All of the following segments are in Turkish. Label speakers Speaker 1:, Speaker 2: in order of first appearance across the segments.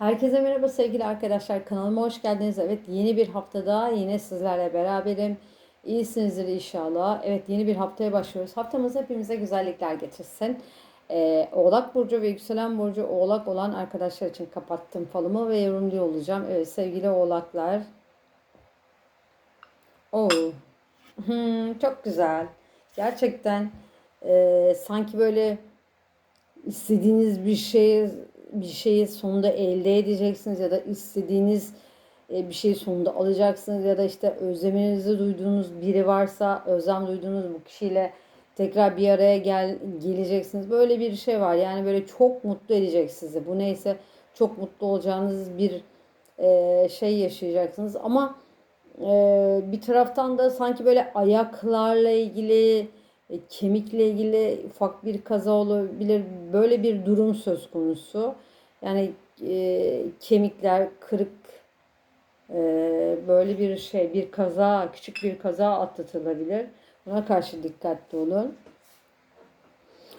Speaker 1: Herkese merhaba sevgili arkadaşlar. Kanalıma hoş geldiniz. Evet yeni bir haftada yine sizlerle beraberim. İyisinizdir inşallah. Evet yeni bir haftaya başlıyoruz. Haftamız hepimize güzellikler getirsin. Ee, Oğlak Burcu ve Yükselen Burcu Oğlak olan arkadaşlar için kapattım falımı ve yorumluyor olacağım. Evet sevgili Oğlaklar. Oo. Hmm, çok güzel. Gerçekten e, sanki böyle istediğiniz bir şeyi bir şeyi sonunda elde edeceksiniz ya da istediğiniz e, bir şeyi sonunda alacaksınız ya da işte özleminizi duyduğunuz biri varsa özlem duyduğunuz bu kişiyle tekrar bir araya gel geleceksiniz. Böyle bir şey var. Yani böyle çok mutlu edecek sizi. Bu neyse çok mutlu olacağınız bir e, şey yaşayacaksınız. Ama e, bir taraftan da sanki böyle ayaklarla ilgili kemikle ilgili ufak bir kaza olabilir. Böyle bir durum söz konusu. Yani e, kemikler kırık e, böyle bir şey bir kaza küçük bir kaza atlatılabilir. Buna karşı dikkatli olun.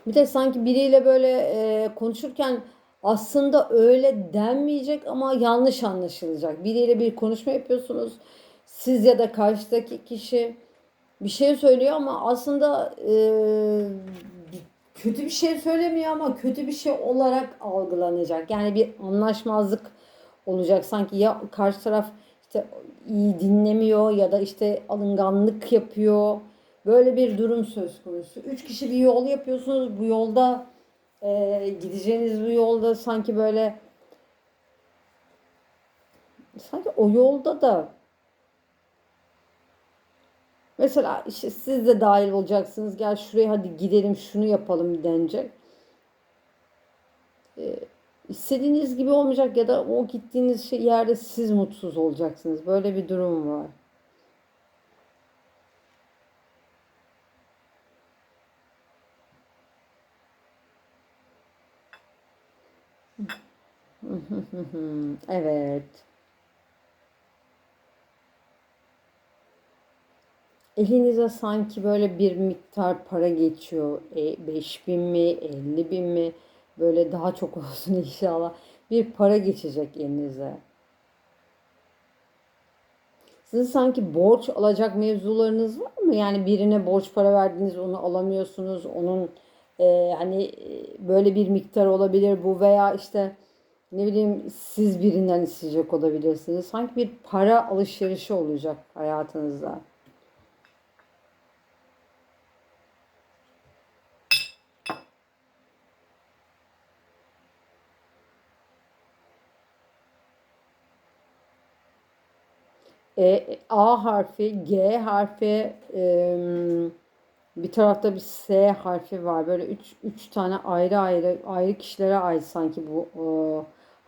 Speaker 1: Bir de sanki biriyle böyle e, konuşurken aslında öyle denmeyecek ama yanlış anlaşılacak. Biriyle bir konuşma yapıyorsunuz. Siz ya da karşıdaki kişi bir şey söylüyor ama aslında e, kötü bir şey söylemiyor ama kötü bir şey olarak algılanacak. Yani bir anlaşmazlık olacak. Sanki ya karşı taraf işte iyi dinlemiyor ya da işte alınganlık yapıyor. Böyle bir durum söz konusu. Üç kişi bir yol yapıyorsunuz. Bu yolda e, gideceğiniz bu yolda sanki böyle sanki o yolda da Mesela işte siz de dahil olacaksınız. Gel şuraya hadi gidelim şunu yapalım denecek. Ee, istediğiniz gibi olmayacak ya da o gittiğiniz şey, yerde siz mutsuz olacaksınız. Böyle bir durum var. Evet. Elinize sanki böyle bir miktar para geçiyor. E, 5 bin mi, 50 bin mi? Böyle daha çok olsun inşallah. Bir para geçecek elinize. Sizin sanki borç alacak mevzularınız var mı? Yani birine borç para verdiniz onu alamıyorsunuz. Onun e, hani e, böyle bir miktar olabilir bu veya işte ne bileyim siz birinden isteyecek olabilirsiniz. Sanki bir para alışverişi olacak hayatınızda. E, A harfi, G harfi, e, bir tarafta bir S harfi var. Böyle üç, üç tane ayrı ayrı ayrı kişilere ait sanki bu e,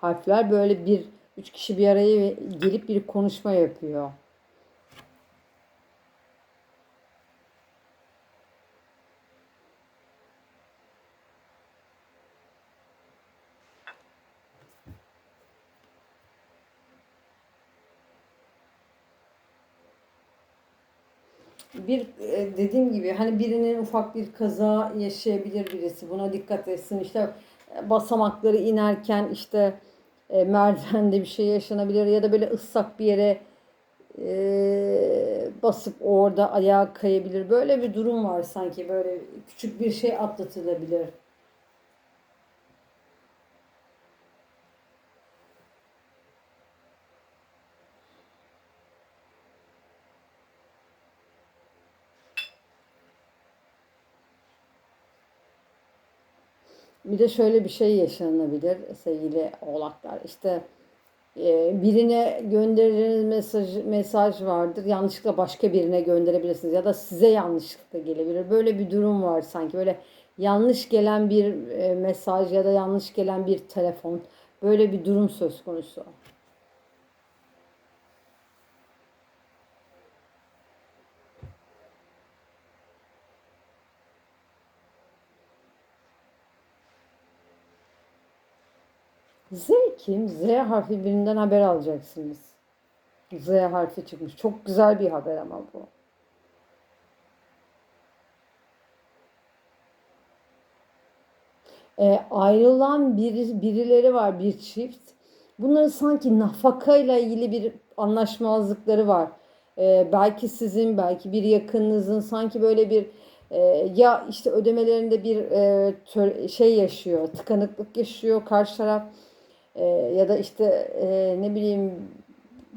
Speaker 1: harfler. Böyle bir üç kişi bir araya gelip bir konuşma yapıyor. Bir e, dediğim gibi hani birinin ufak bir kaza yaşayabilir birisi. Buna dikkat etsin. İşte e, basamakları inerken işte e, merdivende bir şey yaşanabilir ya da böyle ıssak bir yere e, basıp orada ayağa kayabilir. Böyle bir durum var sanki böyle küçük bir şey atlatılabilir. Bir de şöyle bir şey yaşanabilir sevgili oğlaklar. İşte e, birine göndereceğiniz mesaj, mesaj vardır. Yanlışlıkla başka birine gönderebilirsiniz. Ya da size yanlışlıkla gelebilir. Böyle bir durum var sanki. Böyle yanlış gelen bir e, mesaj ya da yanlış gelen bir telefon. Böyle bir durum söz konusu. Z kim? Z harfi birinden haber alacaksınız. Z harfi çıkmış. Çok güzel bir haber ama bu. E, ayrılan bir, birileri var bir çift. Bunların sanki nafakayla ilgili bir anlaşmazlıkları var. Ee, belki sizin, belki bir yakınınızın sanki böyle bir e, ya işte ödemelerinde bir e, şey yaşıyor, tıkanıklık yaşıyor karşı taraf E, ya da işte e, ne bileyim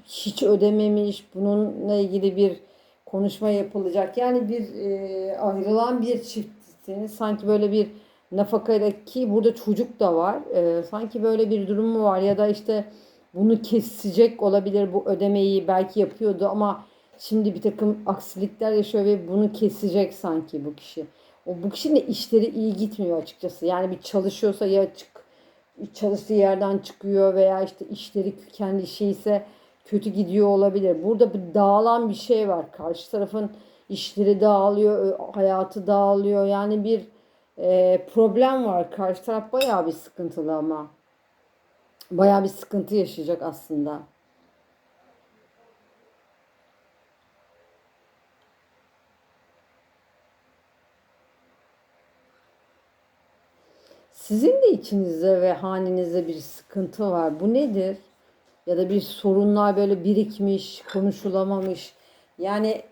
Speaker 1: hiç ödememiş, bununla ilgili bir konuşma yapılacak. Yani bir e, ayrılan bir çiftsiniz. Sanki böyle bir nafakayla ki burada çocuk da var. E, sanki böyle bir durum mu var ya da işte bunu kesecek olabilir bu ödemeyi belki yapıyordu ama şimdi bir takım aksilikler yaşıyor ve bunu kesecek sanki bu kişi. O bu kişinin de işleri iyi gitmiyor açıkçası. Yani bir çalışıyorsa ya çalıştığı yerden çıkıyor veya işte işleri kendi işi ise kötü gidiyor olabilir. Burada bir dağılan bir şey var. Karşı tarafın işleri dağılıyor, hayatı dağılıyor. Yani bir e, problem var. Karşı taraf bayağı bir sıkıntılı ama. Bayağı bir sıkıntı yaşayacak aslında. Sizin de içinizde ve hanenizde bir sıkıntı var. Bu nedir? Ya da bir sorunlar böyle birikmiş, konuşulamamış. Yani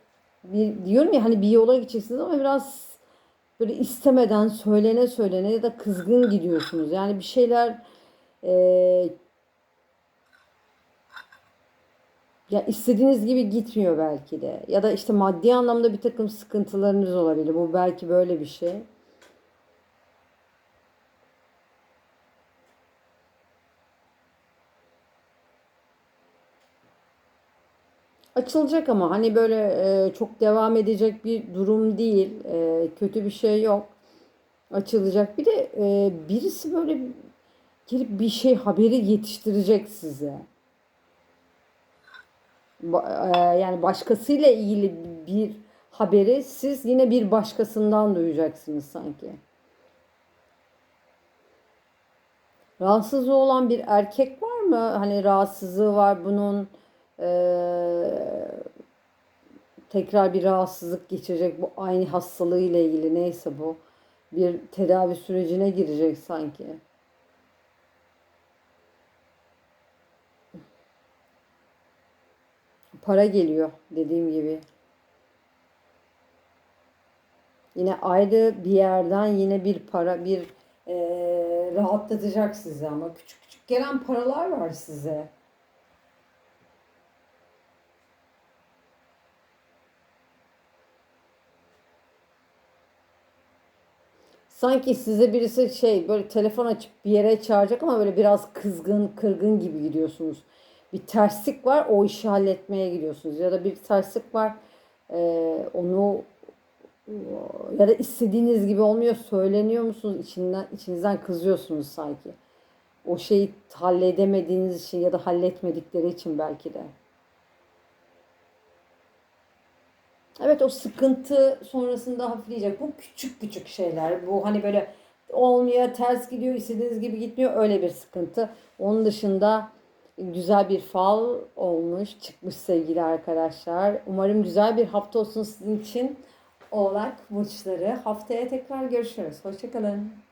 Speaker 1: bir, diyorum ya hani bir yola gideceksiniz ama biraz böyle istemeden söylene söylene ya da kızgın gidiyorsunuz. Yani bir şeyler e, ya istediğiniz gibi gitmiyor belki de. Ya da işte maddi anlamda bir takım sıkıntılarınız olabilir. Bu belki böyle bir şey. Açılacak ama hani böyle e, çok devam edecek bir durum değil. E, kötü bir şey yok. Açılacak. Bir de e, birisi böyle gelip bir şey haberi yetiştirecek size. Ba- e, yani başkasıyla ilgili bir haberi siz yine bir başkasından duyacaksınız sanki. Rahatsız olan bir erkek var mı? Hani rahatsızlığı var bunun. Ee, tekrar bir rahatsızlık geçirecek bu aynı hastalığıyla ilgili neyse bu bir tedavi sürecine girecek sanki. Para geliyor dediğim gibi. Yine ayrı bir yerden yine bir para bir e, rahatlatacak sizi ama küçük küçük gelen paralar var size. Sanki size birisi şey böyle telefon açıp bir yere çağıracak ama böyle biraz kızgın, kırgın gibi gidiyorsunuz. Bir terslik var, o işi halletmeye gidiyorsunuz. Ya da bir terslik var, e, onu ya da istediğiniz gibi olmuyor, söyleniyor musunuz? İçinden, içinizden kızıyorsunuz sanki. O şeyi halledemediğiniz için ya da halletmedikleri için belki de. Evet o sıkıntı sonrasında hafifleyecek. Bu küçük küçük şeyler. Bu hani böyle olmuyor, ters gidiyor, istediğiniz gibi gitmiyor. Öyle bir sıkıntı. Onun dışında güzel bir fal olmuş, çıkmış sevgili arkadaşlar. Umarım güzel bir hafta olsun sizin için. Oğlak burçları. Haftaya tekrar görüşürüz. Hoşçakalın.